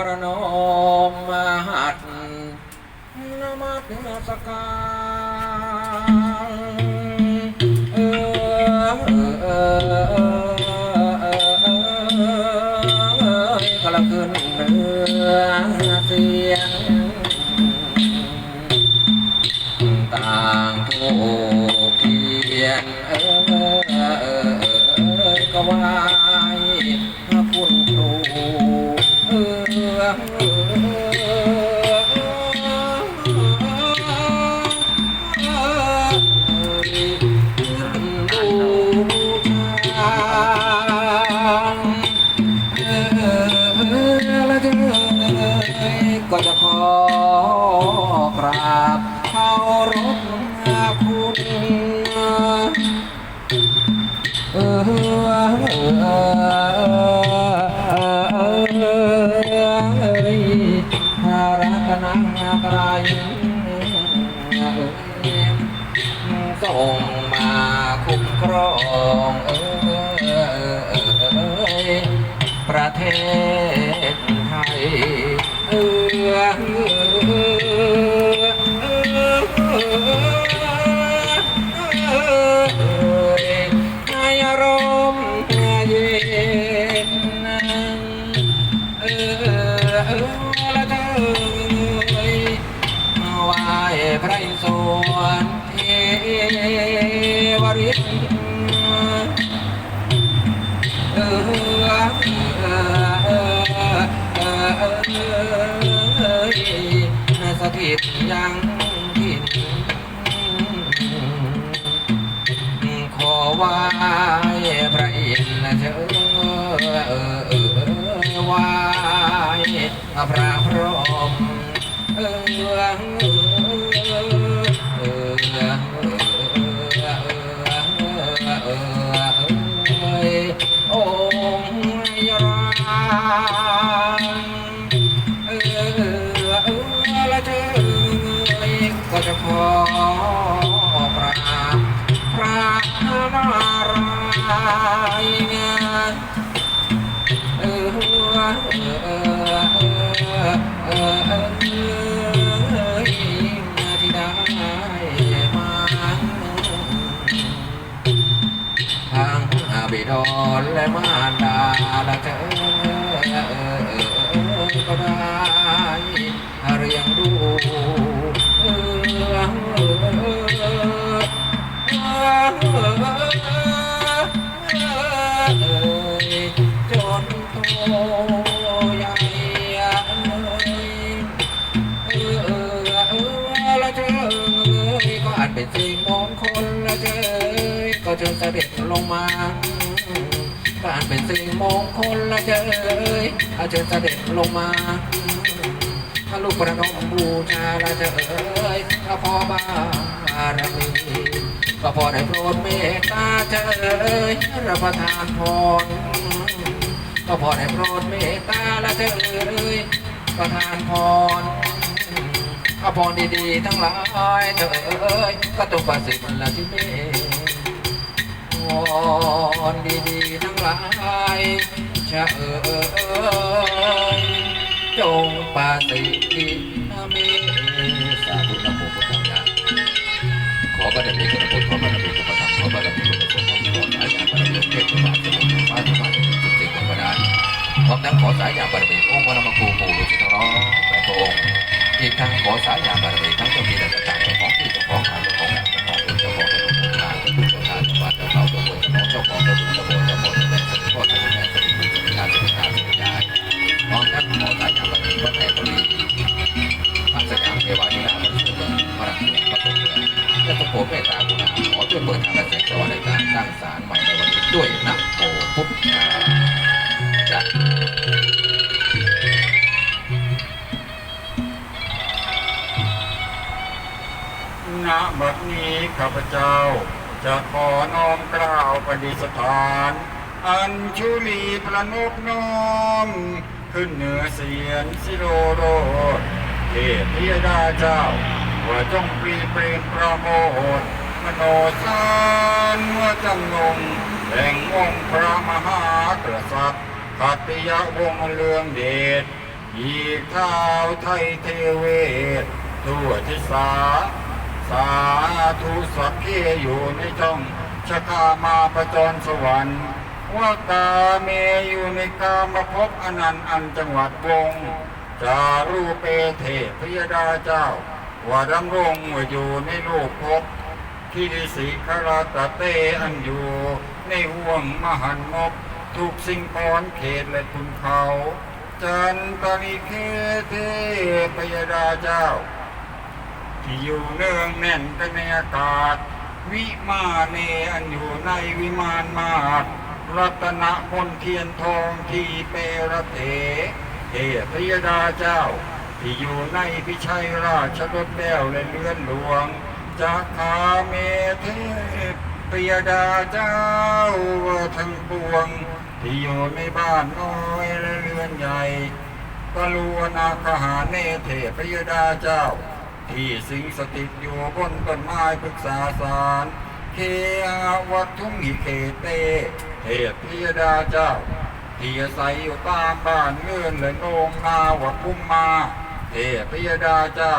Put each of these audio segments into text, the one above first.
ประนมมาหัดนมัสการเออเออเออเออเออเออกำลังขึ้นเรือเสีย เออเออภาระกนังกรายส่งมาคุ้มครองเออประเทศไทยเออ อละเธอมาไว้พระอิศวรเทวฤทธิ์เออเออเออสถิตยังถิ่นขอไหว้พระอินทร์เธอ พระพรหมเออเออองค์ยราเออเออละเธอก็จะขอกราพระนาราย ที่ได้มาทางอาบิดอนและมารดาละเธอ ด็จลงมาการเป็นสิ่งมงคลละเธออาเชิญเสด็จลงมาถ้าลูกประนมบูชาละเธอถ้าพอบารมีก็พอได้โปรดเมตตาเธอรับประทานพรก็พอได้โปรดเมตตาละเธอเอ้ยประทานพรอาพรดีๆทั้งหลายเธอเอ้ยก็ต้องประสิทธิ์ละที่เมพ รดีๆทั้งหลายจะเอ้ยจงประสิทธิ์เมสาธุนะโมพุทธังยะขอบารมีคุณพุทธขอบารมีคุณธรรมขอบารมีคุณสงฆ์ขอสายยาบารมีเทพบาทสมุทรฟ้าสมาธิจุติของพระดานพร้อมทั้งขอสายยาบารมีองค์พระนมครูปู่ฤาษีทั้งร้อยแปดพระองค์อีกทั้งขอสายยาบารมีทั้งเจ้าที่และเจ้าทางเจ้าของที่เจ้าของ บัดนี้ข้าพเจ้า จะขอน้อมกล่าวประดิษฐาน อัญชุลีประนบน้อม ขึ้นเหนือเสียนสิโรโรดเทพธิดาเจ้า ว่าจงปรีเปรมประโมทมโนสารว่าจำนงแห่งองค์พระมหากษัตริย์ขัตติยวงเลืองเดชอีกเท้าไทยเทเวศทั่วทิศา สาธุสัพเพอยู่ในจ้องชะกามาประจรสวรรค์ว่าตาเมอยู่ในกามภพอนันต์อันจังหวัดวงจารูเปเทพยดาเจ้า ว่าดำรงว่าอยู่ในโลกภพที่สิคราตเตอันอยู่ในห่วงมหันนบทุกสิ่งพรเขตและคุณเขา จันตริเคเทพยดาเจ้า อยู่เนื่องแน่นกันในอากาศ วิมาเนอันอยู่ในวิมานมาศรัตนมนเทียนทองที่เปรเถเทพยดาเจ้า ที่อยู่ในพิชัยราชรถแก้วและเลื่อนหลวงจากขาเมเทพยดาเจ้าทั้งปวง ที่อยู่ในบ้านน้อยและเรือนใหญ่กลูนาคหาเนเทพยดาเจ้า ที่สิงสถิตอยู่บนต้นไม้ปรึกษาสารเคอาวัตถุงหิเคเตเทพยดาเจ้า ที่อาศัยอยู่ตามบ้านเงื่อนและโนงนาวัดพุ่มมาเทพยดาเจ้า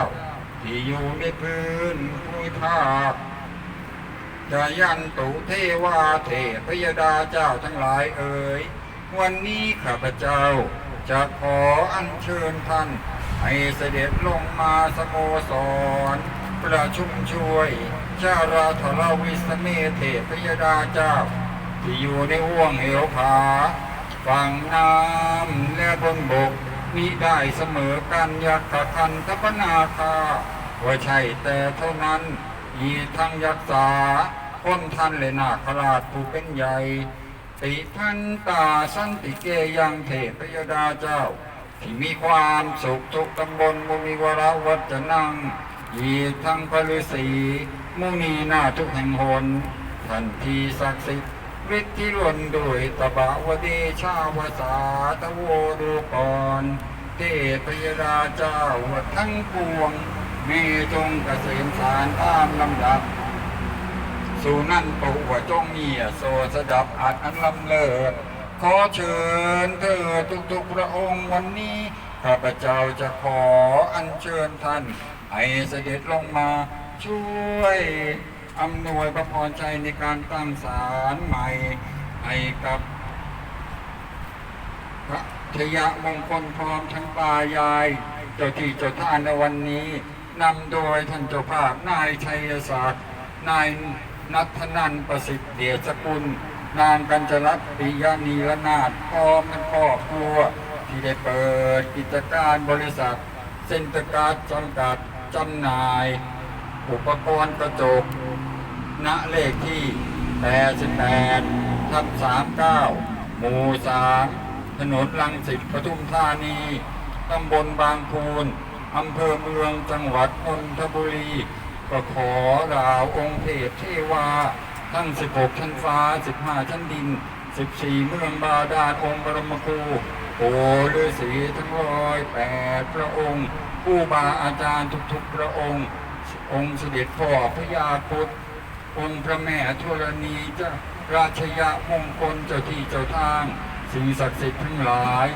ที่อยู่ในพื้นภูมิภาคจะยันตุเทวาเทพยดาเจ้าทั้งหลายเอ่ยวันนี้ข้าพเจ้า จะขออัญเชิญท่าน ให้เสด็จลงมาสโมสร ประชุมช่วยชาราธรวิสเมเทพยดาเจ้า ที่อยู่ในห่วงเหวผาฝั่งน้ำและบนบกมิได้เสมอกันยักษ์คันทพนาคาว่าใช่แต่เท่านั้นอีทั้งยักษาคนท่านเลยนาคราชผู้เป็นใหญ่ติพันตาสันติเกยังเทพยดาเจ้า ที่มีความสุขทุกตำบลมุมีวรวัจนังอีทั้งพระฤาษีมุนีหน้าทุกแห่งหนท่านทีศักดิ์สิทธิ์ฤทธิ์ที่ล้วนด้วยตบะวเดชาวสาตะโวดูก่อนเทพยดาเจ้าทั้งปวง มีจงเกษมสารตามลำดับ สู่นั่นปุวจงเงียโสสดับอาจอันลำเลิศ ขอเชิญเธอทุกๆพระองค์วันนี้ ข้าพเจ้าจะขออัญเชิญท่าน ให้เสด็จลงมาช่วยอำนวยพระพรใจในการตั้งศาลใหม่ให้กับพระชยมงคลพร้อมทั้งตายาย เจ้าที่เจ้าท่านในวันนี้นำโดยท่านเจ้าภาพนายชัยศักดิ์นายนัทนันประสิทธิ์เดชสกุล นางกัญจรัตน์ปิยานีรนาถพร้อมทั้งครอบครัว ที่ได้เปิดกิจการบริษัท เซ็นต์การ์ดจำกัดจำหน่าย อุปกรณ์กระจก ณเลขที่ 88ทับ39 หมู่3ถนนลังสิตปทุมธานี ตำบลบางพูนอำเภอเมืองจังหวัดนนทบุรี ก็ขอราวองค์เทพเทวา ทั้ง 16 ชั้นฟ้า 15 ชั้นดิน 14 เมืองบาดาลองค์บรมครูโอ้ฤาษีทั้งร้อยแปดพระองค์ผู้บาอาจารย์ทุกๆพระองค์ องค์เสด็จพ่อพระยาพุทธองค์พระแม่ธรณีเจ้าราชยะมงคลเจ้าที่เจ้าทางสิ่งศักดิ์สิทธิ์ทั้งหลาย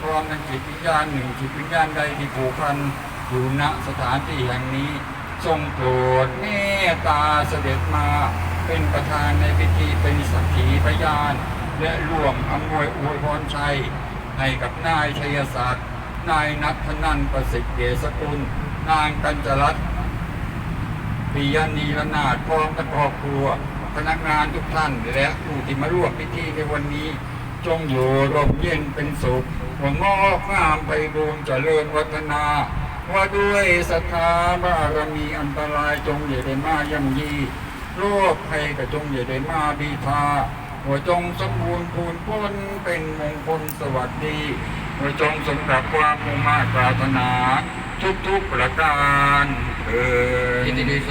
พร้อมทั้งจิตวิญญาณหนึ่งจิตวิญญาณใดที่ผูกพันอยู่ณสถานที่แห่งนี้ ทรงโปรดเมตตาเสด็จมา เป็นประธานในพิธีเป็นสักขีพยาน และร่วมอำนวยอวยพรชัย ให้กับนายชัยศักดิ์นายนัทนันประสิทธิ์เดชกุล นางกัญจรัตน์ปิยานีรนาถพร้อมกับครอบครัว พนักงานทุกท่านและผู้ที่มาร่วมพิธีในวันนี้ จงอยู่ร่มเย็นเป็นสุขหัวงอกงามไปบูรณ์เจริญวัฒนา ว่าด้วยศรัทธาบารมีอันตรายจงอย่าได้มาย่ำยีโรคภัยก็จงอย่าได้มาบีทาหัวจงสมบูรณ์พูนพ้นเป็นมงคลสวัสดีหัวจงสมกับความมุ่งมา่ปรารถนา ทุกๆประการเออ